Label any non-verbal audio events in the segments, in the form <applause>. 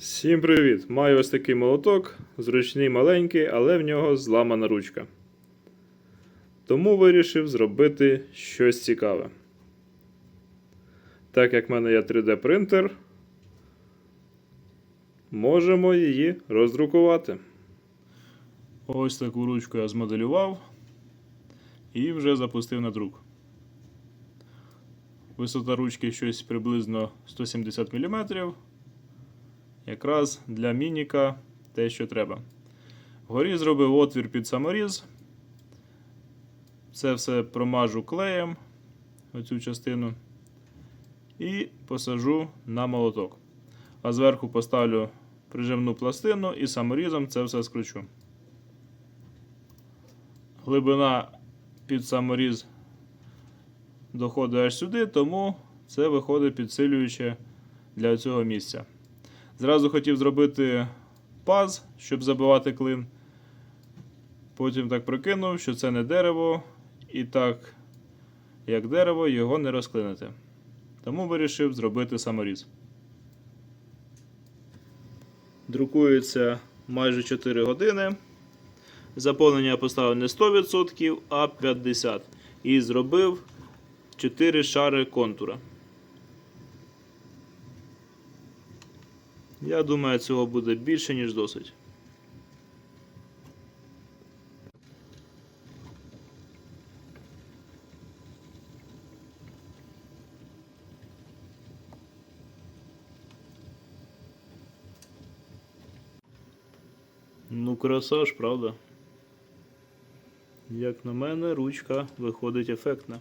Всім привіт! Маю ось такий молоток, зручний маленький, але в нього зламана ручка. Тому вирішив зробити щось цікаве. Так як в мене є 3D принтер, можемо її роздрукувати. Ось таку ручку я змоделював і вже запустив на друк. Висота ручки щось приблизно 170 мм. Якраз для мініка те, що треба. Вгорі зробив отвір під саморіз. Це все промажу клеєм, оцю частину, і посажу на молоток. А зверху поставлю прижимну пластину і саморізом це все скручу. Глибина під саморіз доходить аж сюди, тому це виходить підсилююче для цього місця. Зразу хотів зробити паз, щоб забивати клин. Потім так прикинув, що це не дерево, і так, як дерево, його не розклинити. Тому вирішив зробити саморіз. Друкується майже 4 години. Заповнення поставив не 100%, а 50%. І зробив 4 шари контура. Я думаю, цього буде більше, ніж досить. Ну, краса ж, правда? Як на мене, ручка виходить ефектна.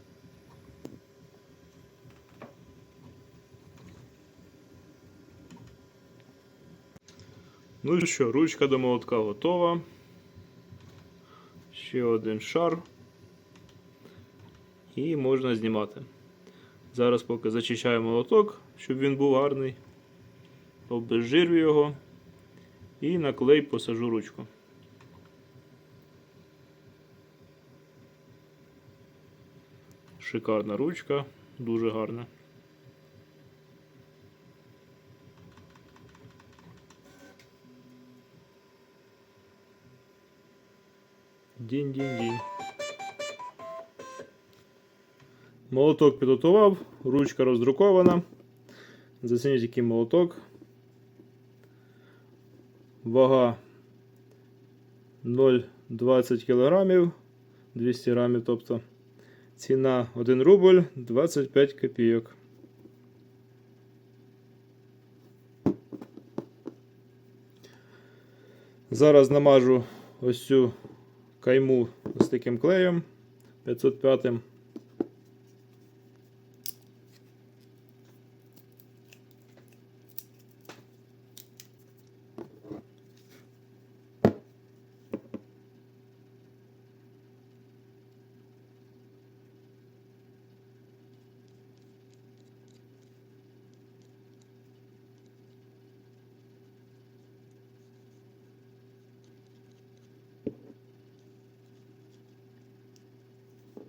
Ну і що, ручка до молотка готова. Ще один шар. І можна знімати. Зараз поки зачищаю молоток, щоб він був гарний. Обезжирю його і на клей посажу ручку. Шикарна ручка, дуже гарна. Дінь-дінь-дінь. Молоток підготував, ручка роздрукована. Зацініть який молоток. Вага 0,20 кг, 200 грамів, тобто ціна 1 рубль 25 копійок. Зараз намажу ось цю кайму з таким клеєм 505.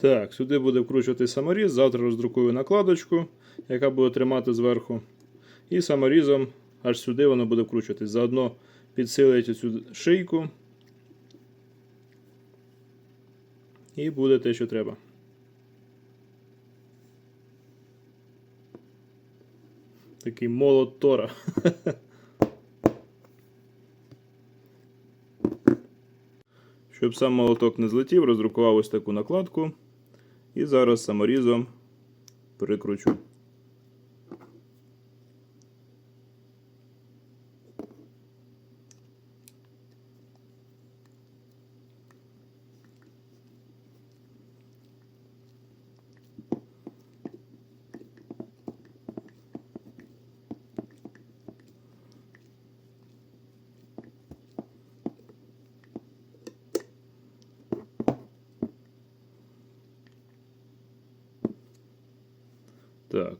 Так, сюди буде вкручувати саморіз. Завтра роздрукую накладочку, яка буде тримати зверху. І саморізом аж сюди воно буде вкручуватись. Заодно підсилить цю шийку. І буде те, що треба. Такий молот Тора. <laughs> Щоб сам молоток не злетів, роздрукував ось таку накладку. І зараз саморізом прикручу.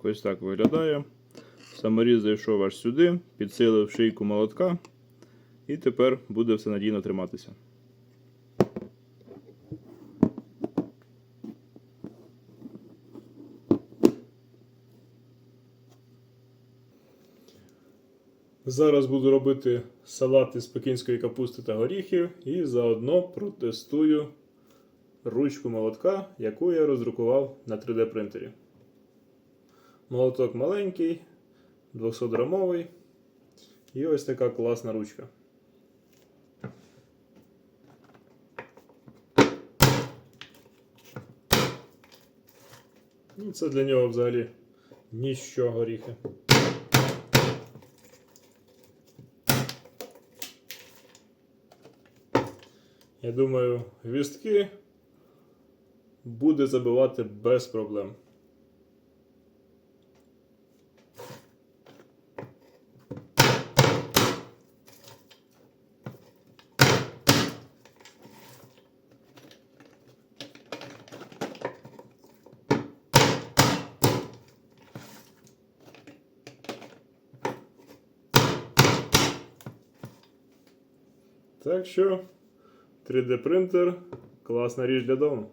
Так, ось так виглядає. Саморіз зайшов аж сюди, підсилив шийку молотка, і тепер буде все надійно триматися. Зараз буду робити салат із пекінської капусти та горіхів і заодно протестую ручку молотка, яку я роздрукував на 3D принтері. Молоток маленький, 200 грамовий. І ось така класна ручка. Ну, це для нього взагалі ніщо горіхи. Я думаю, гвістки буде забивати без проблем. Так що 3D принтер класна річ для дому.